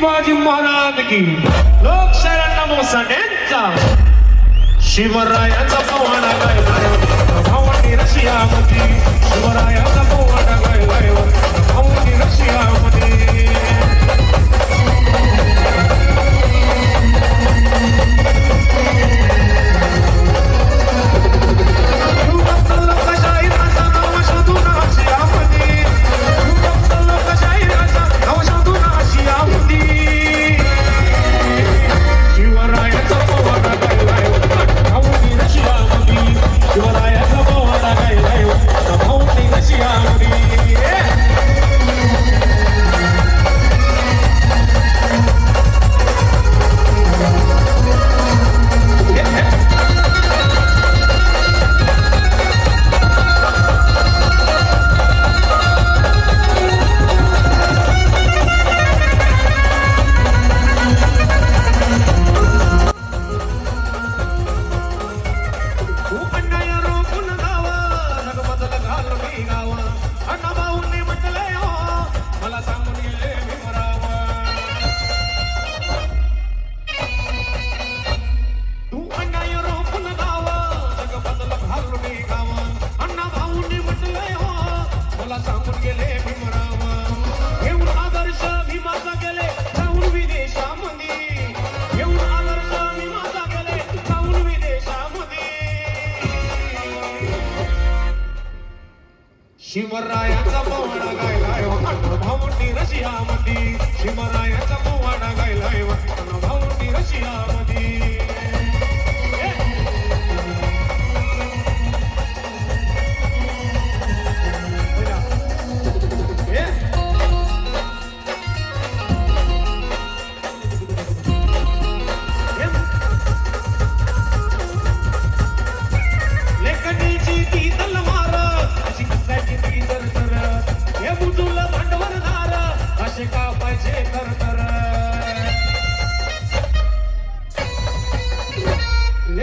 शिवाजी महाराज की. लोकशाहीरांना मोसाड्यांचा शिवरायाचा पोवाडा गायला भावंडी रशियामध्ये. शिवरायाचा पोवाडा गायला शिवरायाचा पोवाडा गायलाय भाऊंनी रशियामध्ये. शिवरायाचा